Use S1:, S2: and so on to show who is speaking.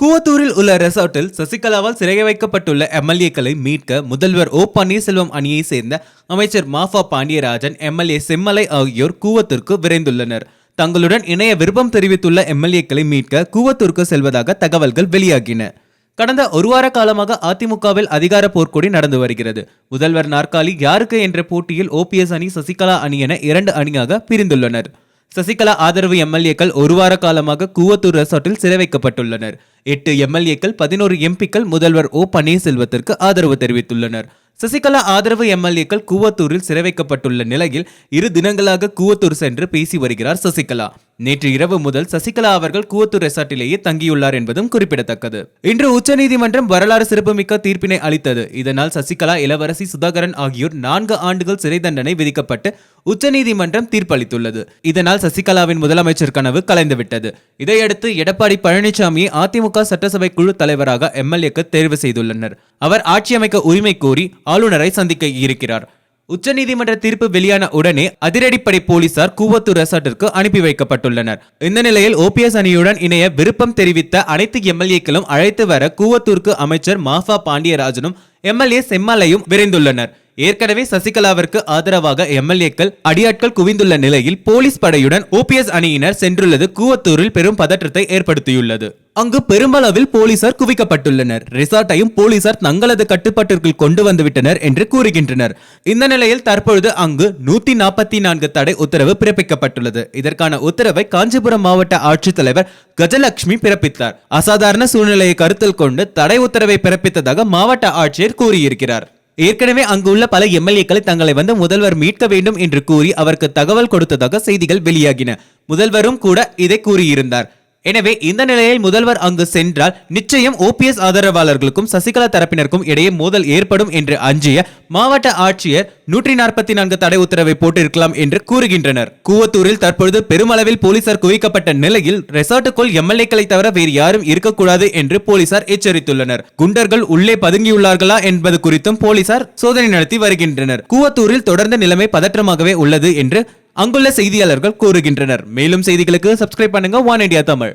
S1: கூவத்தூரில் உள்ள ரெசார்ட்டில் சசிகலாவால் சிறை வைக்கப்பட்டுள்ள எம்எல்ஏக்களை மீட்க முதல்வர் ஓ பன்னீர்செல்வம் அணியை சேர்ந்த அமைச்சர் மாஃபா பாண்டியராஜன் எம்எல்ஏ செம்மலை ஆகியோர் கூவத்திற்கு விரைந்துள்ளனர். தங்களுடன் இணைய விருப்பம் தெரிவித்துள்ள எம்எல்ஏக்களை மீட்க கூவத்தூருக்கு செல்வதாக தகவல்கள் வெளியாகின. கடந்த ஒரு வார காலமாக அதிமுகவில் அதிகார போர்க்கொடி நடந்து வருகிறது. முதல்வர் நாற்காலி யாருக்கு என்ற போட்டியில் ஓபிஎஸ் அணி சசிகலா அணி என இரண்டு அணியாக பிரிந்துள்ளனர். சசிகலா ஆதரவு எம்எல்ஏக்கள் ஒரு வார காலமாக கூவத்தூர் ரெசார்ட்டில் சிறை வைக்கப்பட்டுள்ளனர். எட்டு எம்எல்ஏக்கள் பதினோரு எம்பிக்கள் முதல்வர் ஓ பன்னீர்செல்வத்திற்கு ஆதரவு தெரிவித்துள்ளனர். சசிகலா ஆதரவு எம்எல்ஏக்கள் கூவத்தூரில் சிறை வைக்கப்பட்டுள்ள நிலையில் இரு தினங்களாக கூவத்தூர் சென்று பேசி வருகிறார் சசிகலா. நேற்று இரவு முதல் சசிகலா அவர்கள் கூவத்தூர் ரெசார்ட்டிலேயே தங்கியுள்ளார் என்பதும் குறிப்பிடத்தக்கது. இன்று உச்சநீதிமன்றம் வரலாறு சிறப்புமிக்க தீர்ப்பினை அளித்தது. இதனால் சசிகலா இளவரசி சுதாகரன் ஆகியோர் நான்கு ஆண்டுகள் சிறை தண்டனை விதிக்கப்பட்டு உச்சநீதிமன்றம் தீர்ப்பளித்துள்ளது. இதனால் சசிகலாவின் முதலமைச்சர் கனவு கலைந்துவிட்டது. இதையடுத்து எடப்பாடி பழனிசாமியை அதிமுக சட்டசபை குழு தலைவராக எம்எல்ஏக்கு தேர்வு செய்துள்ளனர். அவர் ஆட்சியமைக்க உரிமை கோரி ஆளுநரை சந்திக்க இருக்கிறார். உச்சநீதிமன்ற தீர்ப்பு வெளியான உடனே அதிரடிப்படை போலீசார் கூவத்தூர் ரெசார்ட்டிற்கு அனுப்பி வைக்கப்பட்டுள்ளனர். இந்த நிலையில் ஓபிஎஸ் அணியுடன் இணைய விருப்பம் தெரிவித்த அனைத்து எம்எல்ஏக்களும் அழைத்து வர கூவத்தூருக்கு அமைச்சர் மாஃபா பாண்டியராஜனும் எம்எல்ஏ செம்மலையும் விரைந்துள்ளனர். ஏற்கனவே சசிகலாவிற்கு ஆதரவாக எம்எல்ஏக்கள் அடியாட்கள் குவிந்துள்ள நிலையில் போலீஸ் படையுடன் ஓபிஎஸ் அணியினர் சென்றுள்ளது. கூவத்தூரில் பெரும் பதற்றத்தை ஏற்படுத்தியுள்ளது. அங்கு பெருமளவில் போலீசார் குவிக்கப்பட்டுள்ளனர். ரிசார்ட்டையும் போலீசார் தங்களது கட்டுப்பாட்டிற்குள் கொண்டு வந்துவிட்டனர் என்று கூறுகின்றனர். இந்த நிலையில் தற்பொழுது அங்கு நூத்தி நாற்பத்தி நான்கு தடை உத்தரவு பிறப்பிக்கப்பட்டுள்ளது. இதற்கான உத்தரவை காஞ்சிபுரம் மாவட்ட ஆட்சித்தலைவர் கஜலட்சுமி பிறப்பித்தார். அசாதாரண சூழ்நிலையை கருத்தில் கொண்டு தடை உத்தரவை பிறப்பித்ததாக மாவட்ட ஆட்சியர் கூறியிருக்கிறார். ஏற்கனவே அங்குள்ள பல எம்எல்ஏக்களை தங்களை வந்து முதல்வர் மீட்க வேண்டும் என்று கூறி அவருக்கு தகவல் கொடுத்ததாக செய்திகள் வெளியாகின. முதல்வரும் கூட இதை கூறியிருந்தார். எனவே இந்த நிலையில் முதல்வர் அங்கு சென்றால் நிச்சயம் ஓபிஎஸ் ஆதரவாளர்களுக்கும் சசிகலா தரப்பினருக்கும் இடையே மோதல் ஏற்படும் என்று அஞ்சிய மாவட்ட ஆட்சியர் நூற்றி நாற்பத்தி நான்கு தடை உத்தரவை போட்டிருக்கலாம் என்று கூறுகின்றனர். கூவத்தூரில் தற்பொழுது பெருமளவில் போலீசார் குவிக்கப்பட்ட நிலையில் ரெசார்ட்டுக்குள் எம்எல்ஏக்களை தவிர வேறு யாரும் இருக்கக்கூடாது என்று போலீசார் எச்சரித்துள்ளனர். குண்டர்கள் உள்ளே பதுங்கியுள்ளார்களா என்பது குறித்தும் போலீசார் சோதனை நடத்தி வருகின்றனர். கூவத்தூரில் தொடர்ந்த நிலைமை பதற்றமாகவே உள்ளது என்று அங்குள்ள செய்தியாளர்கள் கூறுகின்றனர். மேலும் செய்திகளுக்கு சப்ஸ்கிரைப் பண்ணுங்க. One India Tamil